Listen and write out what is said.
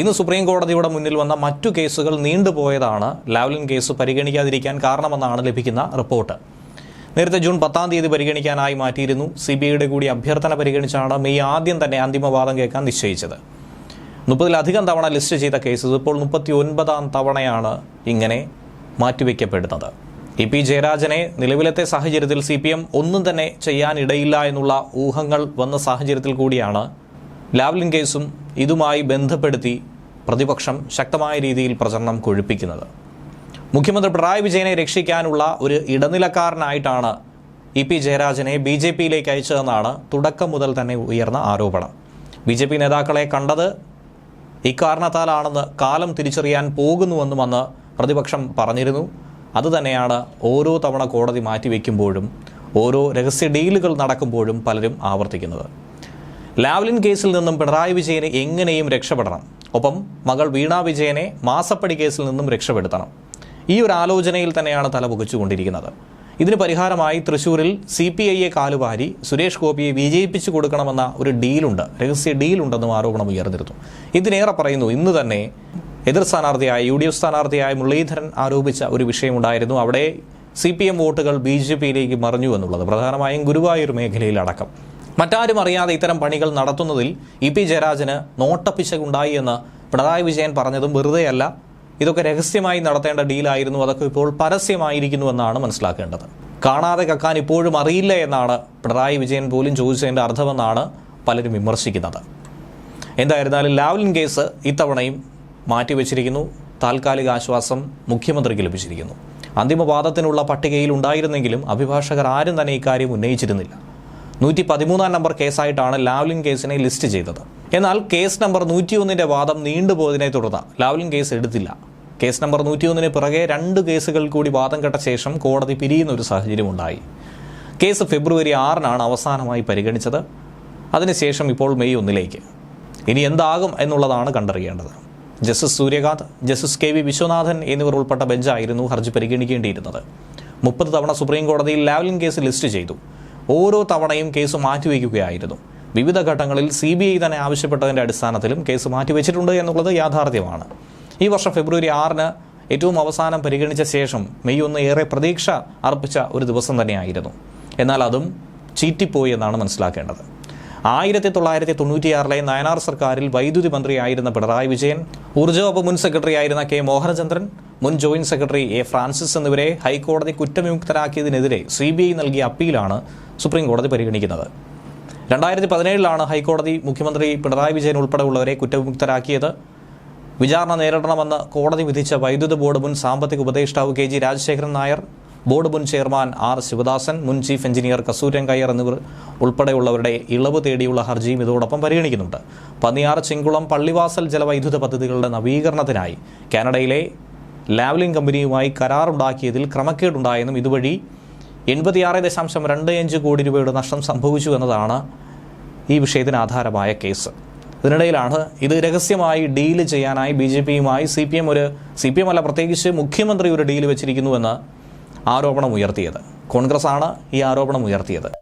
ഇന്ന് സുപ്രീം കോടതിയുടെ മുന്നിൽ വന്ന മറ്റു കേസുകൾ നീണ്ടുപോയതാണ്. ലാവ്ലിൻ കേസ് പരിഗണിക്കാതിരിക്കാൻ കാരണമെന്നാണ് ലഭിക്കുന്ന റിപ്പോർട്ട്. നേരത്തെ ജൂൺ പത്താം തീയതി പരിഗണിക്കാനായി മാറ്റിയിരുന്നു. സി ബി ഐയുടെ കൂടി അഭ്യർത്ഥന പരിഗണിച്ചാണ് മെയ് ആദ്യം തന്നെ അന്തിമവാദം കേൾക്കാൻ നിശ്ചയിച്ചത്. മുപ്പതിലധികം തവണ ലിസ്റ്റ് ചെയ്ത കേസസ് ഇപ്പോൾ മുപ്പത്തി ഒൻപതാം തവണയാണ് ഇങ്ങനെ മാറ്റിവെക്കപ്പെടുന്നത്. ഇ പി ജയരാജനെ നിലവിലത്തെ സാഹചര്യത്തിൽ സി പി എം ഒന്നും തന്നെ ചെയ്യാനിടയില്ല എന്നുള്ള ഊഹങ്ങൾ വന്ന സാഹചര്യത്തിൽ കൂടിയാണ് ലാവ്ലിൻ കേസും ഇതുമായി ബന്ധപ്പെടുത്തി പ്രതിപക്ഷം ശക്തമായ രീതിയിൽ പ്രചരണം കൊഴുപ്പിക്കുന്നത്. മുഖ്യമന്ത്രി പിണറായി വിജയനെ രക്ഷിക്കാനുള്ള ഒരു ഇടനിലക്കാരനായിട്ടാണ് ഇ പി ജയരാജനെ ബി ജെ പിയിലേക്ക് അയച്ചതെന്നാണ് തുടക്കം മുതൽ തന്നെ ഉയർന്ന ആരോപണം. ബി ജെ പി നേതാക്കളെ കണ്ടത് ഇക്കാരണത്താലാണെന്ന് കാലം തിരിച്ചറിയാൻ പോകുന്നുവെന്നും അന്ന് പ്രതിപക്ഷം പറഞ്ഞിരുന്നു. അതുതന്നെയാണ് ഓരോ തവണ കോടതി മാറ്റിവെക്കുമ്പോഴും ഓരോ രഹസ്യ ഡീലുകൾ നടക്കുമ്പോഴും പലരും ആവർത്തിക്കുന്നത്. ലാവ്ലിൻ കേസിൽ നിന്നും പിണറായി വിജയനെ എങ്ങനെയും രക്ഷപ്പെടണം. ഒപ്പം മകൾ വീണ വിജയനെ മാസപ്പടി കേസിൽ നിന്നും രക്ഷപ്പെടുത്തണം. ഈ ഒരു ആലോചനയിൽ തന്നെയാണ് തല പുകച്ചുകൊണ്ടിരിക്കുന്നത്. ഇതിന് പരിഹാരമായി തൃശൂരിൽ സി പി ഐയെ കാലുവാരി സുരേഷ് ഗോപിയെ വിജയിപ്പിച്ചു കൊടുക്കണമെന്ന ഒരു ഡീലുണ്ട്. രഹസ്യ ഡീലുണ്ടെന്നും ആരോപണം ഉയർന്നിരുന്നു. ഇതിനേറെ പറയുന്നു ഇന്ന് തന്നെ എതിർ സ്ഥാനാർത്ഥിയായ യു ഡി എഫ് സ്ഥാനാർത്ഥിയായ മുരളീധരൻ ആരോപിച്ച ഒരു വിഷയമുണ്ടായിരുന്നു. അവിടെ സി പി എം വോട്ടുകൾ ബി ജെ പിയിലേക്ക് മറിഞ്ഞു എന്നുള്ളത്. പ്രധാനമായും ഗുരുവായൂർ മേഖലയിലടക്കം. മറ്റാരും അറിയാതെ ഇത്തരം പണികൾ നടത്തുന്നതിൽ ഇ പി ജയരാജന് നോട്ടപ്പിശകുണ്ടായി എന്ന് പിണറായി വിജയൻ പറഞ്ഞതും വെറുതെയല്ല. ഇതൊക്കെ രഹസ്യമായി നടത്തേണ്ട ഡീലായിരുന്നു. അതൊക്കെ ഇപ്പോൾ പരസ്യമായിരിക്കുന്നുവെന്നാണ് മനസ്സിലാക്കേണ്ടത്. കാണാതെ കക്കാൻ ഇപ്പോഴും അറിയില്ല എന്നാണ് പിണറായി വിജയൻ പോലും ചോദിച്ചതിന്റെ അർത്ഥമെന്നാണ് പലരും വിമർശിക്കുന്നത്. എന്തായിരുന്നാലും ലാവ്ലിൻ കേസ് ഇത്തവണയും മാറ്റിവെച്ചിരിക്കുന്നു. താൽക്കാലിക ആശ്വാസം മുഖ്യമന്ത്രിക്ക് ലഭിച്ചിരിക്കുന്നു. അന്തിമവാദത്തിനുള്ള പട്ടികയിൽ ഉണ്ടായിരുന്നെങ്കിലും അഭിഭാഷകർ ആരും തന്നെ ഇക്കാര്യം ഉന്നയിച്ചിരുന്നില്ല. നൂറ്റി പതിമൂന്നാം നമ്പർ കേസായിട്ടാണ് ലാവ്ലിൻ കേസിനെ ലിസ്റ്റ് ചെയ്തത്. എന്നാൽ കേസ് നമ്പർ നൂറ്റിയൊന്നിന്റെ വാദം നീണ്ടുപോയതിനെ തുടർന്ന് ലാവ്ലിൻ കേസ് എടുത്തില്ല. കേസ് നമ്പർ നൂറ്റിയൊന്നിന് പിറകെ രണ്ട് കേസുകൾ കൂടി വാദം കേട്ട ശേഷം കോടതി പിരിയുന്ന ഒരു സാഹചര്യം ഉണ്ടായി കേസ് ഫെബ്രുവരി ആറിനാണ് അവസാനമായി പരിഗണിച്ചത്. അതിനുശേഷം ഇപ്പോൾ മെയ് ഒന്നിലേക്ക്. ഇനി എന്താകും എന്നുള്ളതാണ് കണ്ടറിയേണ്ടത്. Justice Surya Kant justice K V Viswanathan എന്നിവർ ഉൾപ്പെട്ട ബെഞ്ചായിരുന്നു ഹർജി പരിഗണിക്കേണ്ടിയിരുന്നത്. മുപ്പത് തവണ സുപ്രീം കോടതിയിൽ ലാവ്ലിൻ കേസ് ലിസ്റ്റ് ചെയ്തു. ഓരോ തവണയും കേസ് മാറ്റിവെക്കുകയായിരുന്നു. വിവിധ ഘട്ടങ്ങളിൽ സി ബി ഐ തന്നെ ആവശ്യപ്പെട്ടതിന്റെ അടിസ്ഥാനത്തിലും കേസ് മാറ്റിവെച്ചിട്ടുണ്ട് എന്നുള്ളത് യാഥാർത്ഥ്യമാണ്. ഈ വർഷം ഫെബ്രുവരി ആറിന് ഏറ്റവും അവസാനം പരിഗണിച്ച ശേഷം മെയ് ഒന്ന് ഏറെ പ്രതീക്ഷ അർപ്പിച്ച ഒരു ദിവസം തന്നെയായിരുന്നു. എന്നാൽ അതും ചീറ്റിപ്പോയി എന്നാണ് മനസ്സിലാക്കേണ്ടത്. ആയിരത്തി തൊള്ളായിരത്തി തൊണ്ണൂറ്റിയാറിലെ നയനാർ സർക്കാരിൽ വൈദ്യുതി മന്ത്രിയായിരുന്ന പിണറായി വിജയൻ ഊർജവകുപ്പ് മുൻ സെക്രട്ടറി ആയിരുന്ന കെ മോഹനചന്ദ്രൻ മുൻ ജോയിന്റ് സെക്രട്ടറി എ ഫ്രാൻസിസ് എന്നിവരെ ഹൈക്കോടതി കുറ്റവിമുക്തരാക്കിയതിനെതിരെ സി ബി ഐ നൽകിയ അപ്പീലാണ് സുപ്രീം കോടതി പരിഗണിക്കുന്നത്. രണ്ടായിരത്തി പതിനേഴിലാണ് ഹൈക്കോടതി മുഖ്യമന്ത്രി പിണറായി വിജയൻ ഉൾപ്പെടെയുള്ളവരെ കുറ്റവിമുക്തരാക്കിയത്. വിചാരണ നേരിടണമെന്ന് കോടതി വിധിച്ച വൈദ്യുത ബോർഡ് മുൻ സാമ്പത്തിക ഉപദേഷ്ടാവ് K G Rajasekharan Nair board മുൻ ചെയർമാൻ ആർ ശിവദാസൻ മുൻ ചീഫ് എഞ്ചിനീയർ കസൂരൻ കയ്യർ എന്നിവർ ഉൾപ്പെടെയുള്ളവരുടെ ഇളവ് തേടിയുള്ള ഹർജിയും ഇതോടൊപ്പം പരിഗണിക്കുന്നുണ്ട്. പന്നിയാർ ചിങ്കുളം പള്ളിവാസൽ ജലവൈദ്യുത പദ്ധതികളുടെ നവീകരണത്തിനായി കാനഡയിലെ ലാവ്ലിൻ കമ്പനിയുമായി കരാറുണ്ടാക്കിയതിൽ ക്രമക്കേടുണ്ടായെന്നും ഇതുവഴി എൺപത്തിയാറ് ദശാംശം രണ്ട് അഞ്ച് കോടി രൂപയുടെ നഷ്ടം സംഭവിച്ചു എന്നതാണ് ഈ വിഷയത്തിന് ആധാരമായ കേസ്. ഇതിനിടയിലാണ് ഇത് രഹസ്യമായി ഡീൽ ചെയ്യാനായി ബി ജെ പിയുമായി സി പി എം ഒരു സി പി എം അല്ല പ്രത്യേകിച്ച് മുഖ്യമന്ത്രി ഒരു ഡീൽ വെച്ചിരിക്കുന്നുവെന്ന് ആരോപണം ഉയർത്തിയത്. കോൺഗ്രസ് ആണ് ഈ ആരോപണം ഉയർത്തിയത്.